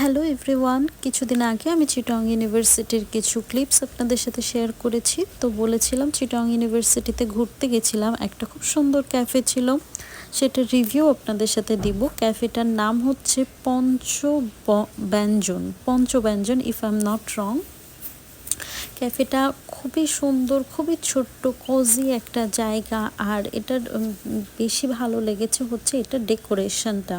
Hello everyone কিছুদিন আগে আমি চিটং ইউনিভার্সিটির কিছু ক্লিপস আপনাদের সাথে শেয়ার করেছি। তো বলেছিলাম চিটং ইউনিভার্সিটিতে ঘুরতে গেছিলাম। একটা খুব সুন্দর ক্যাফে ছিল। সেটার রিভিউ আপনাদের সাথে দিব। ক্যাফেটার নাম হচ্ছে পঞ্চ ব্যঞ্জন পঞ্চ ব্যঞ্জন if I am not wrong ক্যাফেটা খুবই সুন্দর, খুবই ছোট্ট কজি একটা জায়গা। আর এটার বেশি ভালো লেগেছে হচ্ছে এটা ডেকোরেশনটা।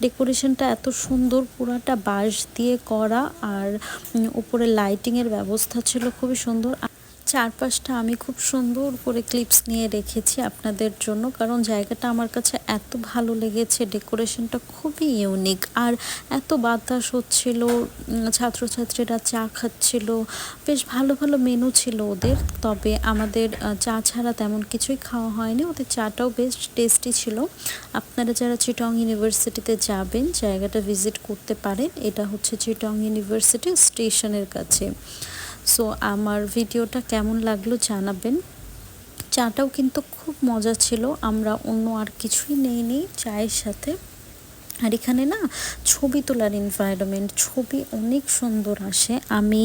ডেকোরেশনটা এত সুন্দর, পুরাটা বাঁশ দিয়ে করা। আর উপরে লাইটিংয়ের ব্যবস্থা ছিল খুবই সুন্দর। চারপাশটা আমি খুব সুন্দর করে ক্লিপস নিয়ে রেখেছি আপনাদের জন্য, কারণ জায়গাটা আমার কাছে এত ভালো লেগেছে, ডেকোরেশনটা খুবই ইউনিক আর এত বাতাস হচ্ছিল ছাত্রছাত্রীরা চা খাচ্ছিল, বেশ ভালো ভালো মেনু ছিল ওদের, তবে আমাদের চা ছাড়া তেমন কিছুই খাওয়া হয়নি, ওদের চাটাও বেশ টেস্টি ছিল। আপনারা যারা চিটং ইউনিভার্সিটিতে যাবেন, জায়গাটা ভিজিট করতে পারেন, এটা হচ্ছে চিটং ইউনিভার্সিটি স্টেশনের কাছে। সো আমার ভিডিওটা কেমন লাগল জানাবেন। চাটাও কিন্তু খুব মজা ছিল, আমরা অন্য আর কিছুই নেইনি চায়ের সাথে। আর এখানে না, ছবি তোলার এনভায়রনমেন্ট ছবি অনেক সুন্দর আসে। আমি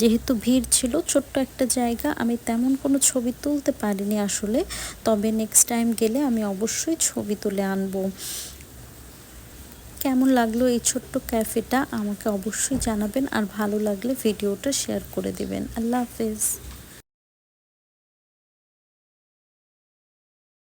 যেহেতু ভিড় ছিল, ছোট্ট একটা জায়গা, আমি তেমন কোনো ছবি তুলতে পারিনি আসলে। তবে নেক্সট টাইম গেলে আমি অবশ্যই ছবি তুলে আনব। কেমন লাগল এই ছোট্ট ক্যাফেটা? আমাকে অবশ্যই জানাবেন আর ভালো লাগলে ভিডিওটা শেয়ার করে দেবেন। আল্লাহ হাফেজ।